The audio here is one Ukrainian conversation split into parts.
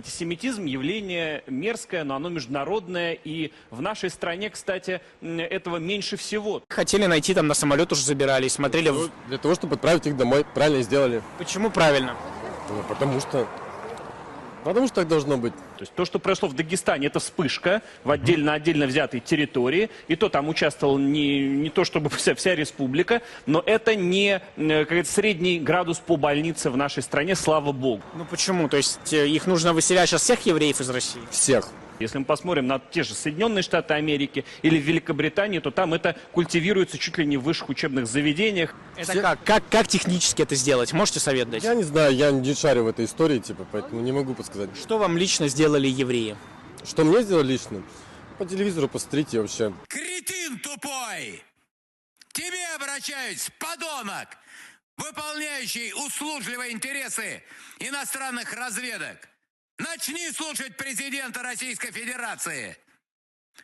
Антисемитизм явление мерзкое, но оно международное, и в нашей стране, кстати, этого меньше всего. Хотели найти, там на самолет уже забирались, смотрели. Для того, чтобы отправить их домой. Правильно сделали. Почему правильно? Ну, потому что... Потому что так должно быть. То есть то, что произошло в Дагестане, это вспышка в отдельно отдельно взятой территории, и то там участвовал не, не то чтобы вся, вся республика, но это не э, как средний градус по больнице в нашей стране, слава богу. Ну почему? То есть э, их нужно выселять сейчас всех евреев из России? Всех. Если мы посмотрим на те же Соединенные Штаты Америки или Великобританию, то там это культивируется чуть ли не в высших учебных заведениях. Это как? как? Как технически это сделать? Можете совет дать? Я не знаю, я не шарю в этой истории, типа, поэтому не могу подсказать. Что вам лично сделали евреи? Что мне сделали лично? По телевизору посмотрите вообще. Кретин тупой! Тебе обращаюсь, подонок, выполняющий услужливо интересы иностранных разведок. Начни слушать президента Российской Федерации.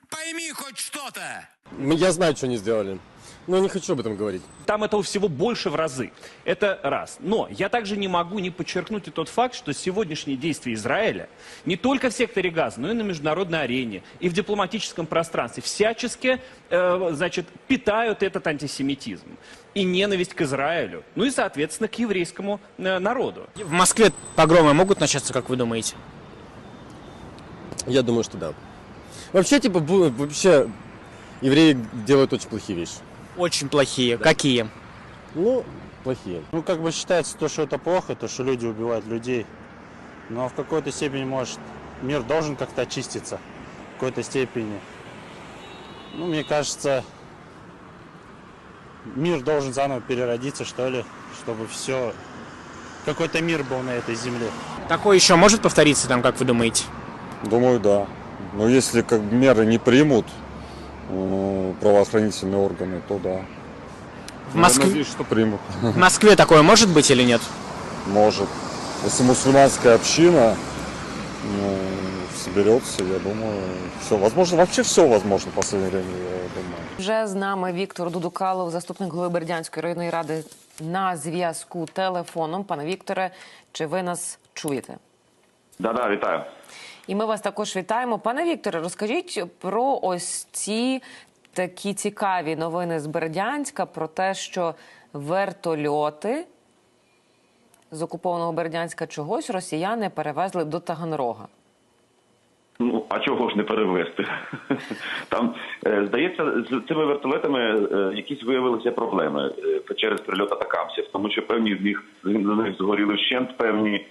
Пойми хоть что-то. Я знаю, что они сделали. Но не хочу об этом говорить. Там этого всего больше в разы. Это раз. Но я также не могу не подчеркнуть и тот факт, что сегодняшние действия Израиля не только в секторе газа, но и на международной арене, и в дипломатическом пространстве всячески э, значит, питают этот антисемитизм и ненависть к Израилю, ну и, соответственно, к еврейскому э, народу. В Москве погромы могут начаться, как вы думаете? Я думаю, что да. Вообще, типа, вообще, евреи делают очень плохие вещи. Очень плохие. Какие? Ну, плохие. Ну, как бы считается то, что это плохо, то, что люди убивают людей. Но в какой-то степени, может, мир должен как-то очиститься. В какой-то степени. Ну, мне кажется, мир должен заново переродиться, что ли, чтобы все... Какой-то мир был на этой земле. Такое еще может повториться там, как вы думаете? Думаю, да. Но если как бы меры не примут правоохранительные органы, то да. В Я Москве, надеюсь, что примут. в Москве такое может быть или нет? Может. Если мусульманская община ну, соберется, я думаю, все возможно. Вообще все возможно в последнее время, я думаю. Вже з нами Віктор Дудукалов, заступник голови Бердянської районної ради на зв'язку телефоном. Пане Вікторе, чи ви нас чуєте? Да-да, вітаю. І ми вас також вітаємо. Пане Вікторе, розкажіть про ось ці такі цікаві новини з Бердянська про те, що вертольоти з окупованого Бердянська чогось росіяни перевезли до Таганрога. Ну, а чого ж не перевезти? Там, е, здається, з цими вертолетами е, якісь виявилися проблеми е, через прильот атакамсів, тому що певні з них з них згоріли вщент, певні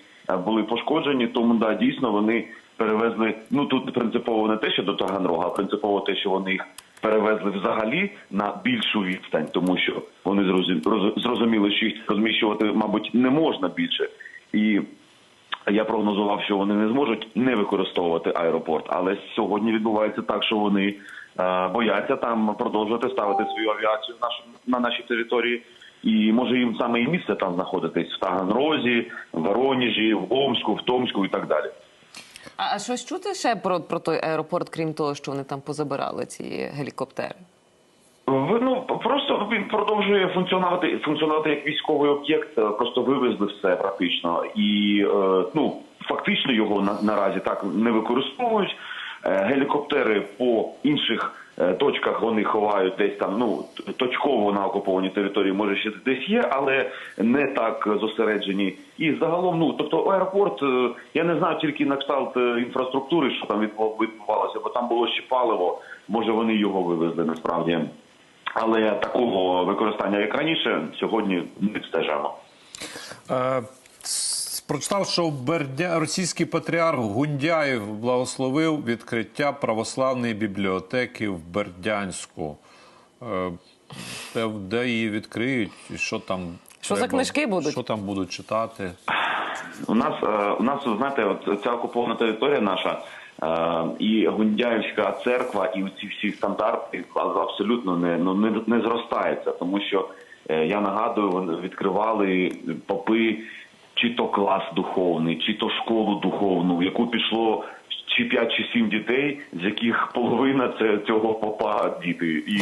були пошкоджені. Тому да, дійсно вони перевезли. Ну тут принципово не те, що до Таганрога, а принципово те, що вони їх перевезли взагалі на більшу відстань, тому що вони зрозу- зрозуміли, що їх розміщувати, мабуть, не можна більше. І Я прогнозував, що вони не зможуть не використовувати аеропорт, але сьогодні відбувається так, що вони е, бояться там продовжувати ставити свою авіацію на нашій території. І може їм саме і місце там знаходитись в Таганрозі, в Воронежі, в Омську, в Томську і так далі. А, а щось чути ще про, про той аеропорт, крім того, що вони там позабирали ці гелікоптери? Ну просто він продовжує функціонувати функціонувати як військовий об'єкт. е, Просто вивезли все практично, і е, ну фактично його на, наразі так не використовують. Е, Гелікоптери по інших е, точках вони ховають десь там. Ну точково на окупованій території може ще десь є, але не так зосереджені. І загалом, ну тобто, аеропорт, е, я не знаю тільки на кшталт інфраструктури, що там відбу- відбувалося, бо там було ще паливо. Може вони його вивезли насправді. Але такого використання, як раніше, сьогодні не стежимо. Прочитав, що Бердя... російський патріарх Гундяєв благословив відкриття православної бібліотеки в Бердянську. Е, Де, її відкриють? І що там? Що за книжки будуть? Що там будуть читати? У нас е, у нас знаєте, от ця окупована територія наша е, і Гундяївська церква, і ці всі стандарти абсолютно не ну не, не зростається, тому що е, я нагадую, вони відкривали попи чи то клас духовний, чи то школу духовну, в яку пішло. Чи 5, чи 7 дітей, з яких половина це цього попа діти, і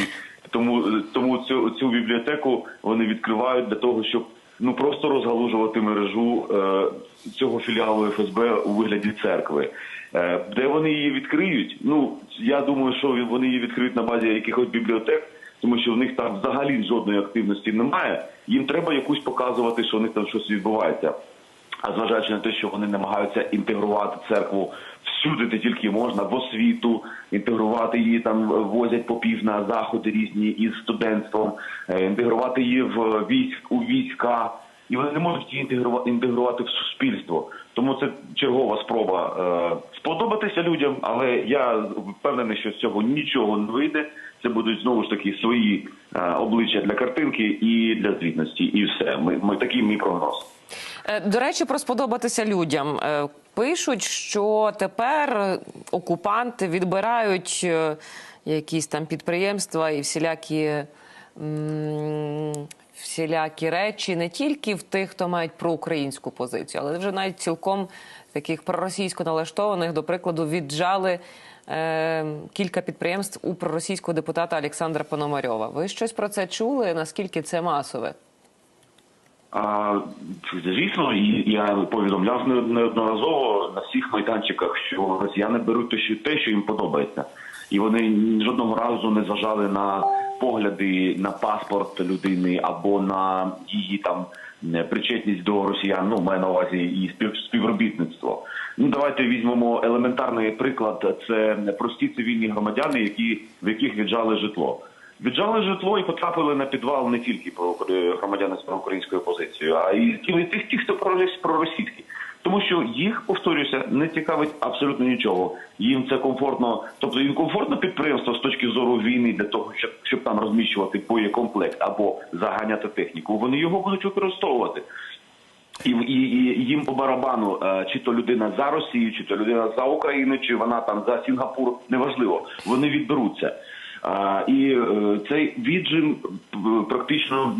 тому тому цю цю бібліотеку вони відкривають для того, щоб ну просто розгалужувати мережу е, цього філіалу ФСБ у вигляді церкви. Е, де вони її відкриють? Ну я думаю, що вони її відкриють на базі якихось бібліотек, тому що в них там взагалі жодної активності немає. Їм треба якусь показувати, що в них там щось відбувається. А зважаючи на те, що вони намагаються інтегрувати церкву всюди, де тільки можна, в освіту, інтегрувати її там возять попів на заходи різні із студентством, е, інтегрувати її в військ у війська, і вони не можуть її інтегрувати, інтегрувати в суспільство. Тому це чергова спроба е, сподобатися людям, але я впевнений, що з цього нічого не вийде. Це будуть знову ж таки свої е, обличчя для картинки і для звітності, і все. Ми, ми такий мій прогноз. Е, До речі, про сподобатися людям. Е, Пишуть, що тепер окупанти відбирають якісь там підприємства і всілякі, всілякі речі не тільки в тих, хто мають проукраїнську позицію, але вже навіть цілком таких проросійсько налаштованих, до прикладу, віджали е, кілька підприємств у проросійського депутата Олександра Пономарьова. Ви щось про це чули? Наскільки це масове? А, звісно, я повідомляв неодноразово на всіх майданчиках, що росіяни беруть те, що їм подобається, і вони жодного разу не зважали на погляди на паспорт людини або на її там е, причетність до росіян. Ну маю на увазі спів, співробітництво. Ну давайте візьмемо елементарний приклад. Це прості цивільні громадяни, які в яких віджали житло. Віджали житло і потрапили на підвал не тільки про е, громадяни з проукраїнською позицією, а і ті, тих, хто пророс- проросійські. Тому що їх, повторюся, не цікавить абсолютно нічого. Їм це комфортно, тобто їм комфортно підприємство з точки зору війни для того, щоб, щоб там розміщувати боєкомплект або заганяти техніку. Вони його будуть використовувати. І, і, і їм по барабану, е, чи то людина за Росію, чи то людина за Україну, чи вона там за Сінгапур, неважливо. Вони відберуться. А, і е, цей віджим практично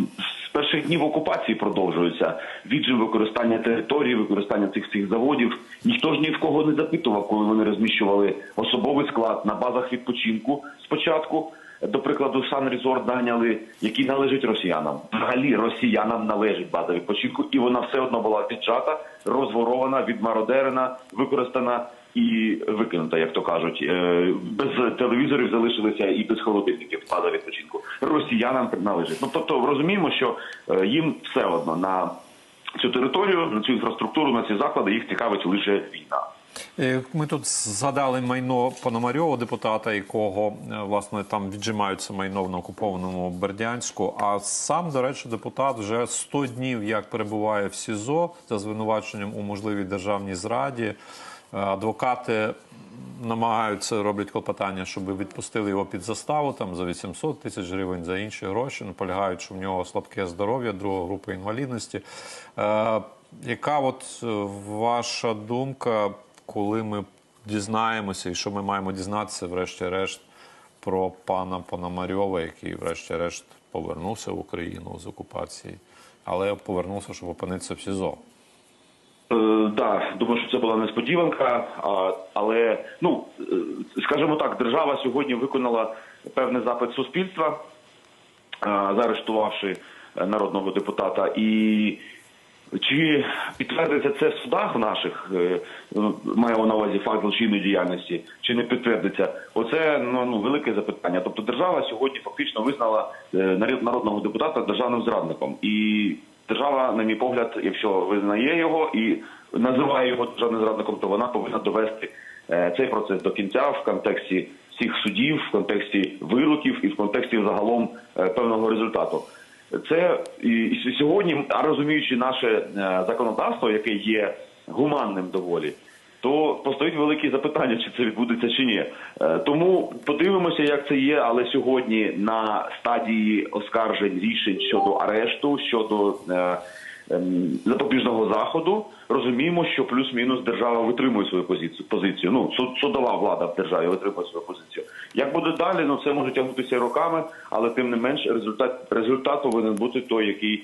перших днів окупації продовжується. Віджим використання території, використання цих всіх заводів. Ніхто ж ні в кого не запитував, коли вони розміщували особовий склад на базах відпочинку спочатку. До прикладу, сан резорт зайняли, який належить росіянам. Взагалі росіянам належить база відпочинку, і вона все одно була піджата, розворована, відмародерена, використана і викинута, як то кажуть. Е, Без телевізорів залишилися і без холодильників база відпочинку. Росіянам належить. Ну тобто розуміємо, що е, їм все одно на цю територію, на цю інфраструктуру, на ці заклади їх цікавить лише війна. Е, Ми тут згадали майно Пономарьова, депутата, якого е, власне там віджимаються майно на окупованому Бердянську. А сам, до речі, депутат вже 100 днів як перебуває в СІЗО за звинуваченням у можливій державній зраді. Е, Адвокати намагаються роблять клопотання, щоб відпустили його під заставу там за 800 тисяч гривень за інші гроші. Наполягають, що в нього слабке здоров'я, друга група інвалідності. Яка от ваша думка, коли ми дізнаємося, і що ми маємо дізнатися, врешті-решт, про пана Пономарьова, який, врешті-решт, повернувся в Україну з окупації, але повернувся, щоб опинитися в СІЗО? Е, да, думаю, що це була несподіванка, але ну е, скажімо так, держава сьогодні виконала певний запит суспільства, заарештувавши е, народного депутата. І чи підтвердиться це в судах наших, е, ну, маємо на увазі факт злочинної діяльності, чи не підтвердиться? Оце ну, ну велике запитання. Тобто держава сьогодні фактично визнала е, народ- народного депутата державним зрадником. І держава, на мій погляд, якщо визнає його і називає його державним зрадником, то вона повинна довести е, цей процес до кінця в контексті всіх судів, в контексті вироків і в контексті загалом певного результату. Це і, сьогодні, а розуміючи наше е, законодавство, яке є гуманним доволі, то постають великі запитання, чи це відбудеться чи ні. Е, Тому подивимося, як це є. Але сьогодні на стадії оскаржень рішень щодо арешту, щодо е, запобіжного заходу, розуміємо, що плюс-мінус держава витримує свою позицію. позицію. Ну суд- судова влада в державі витримує свою позицію. Як буде далі? Ну це може тягнутися роками, але тим не менш результат результат повинен бути той, який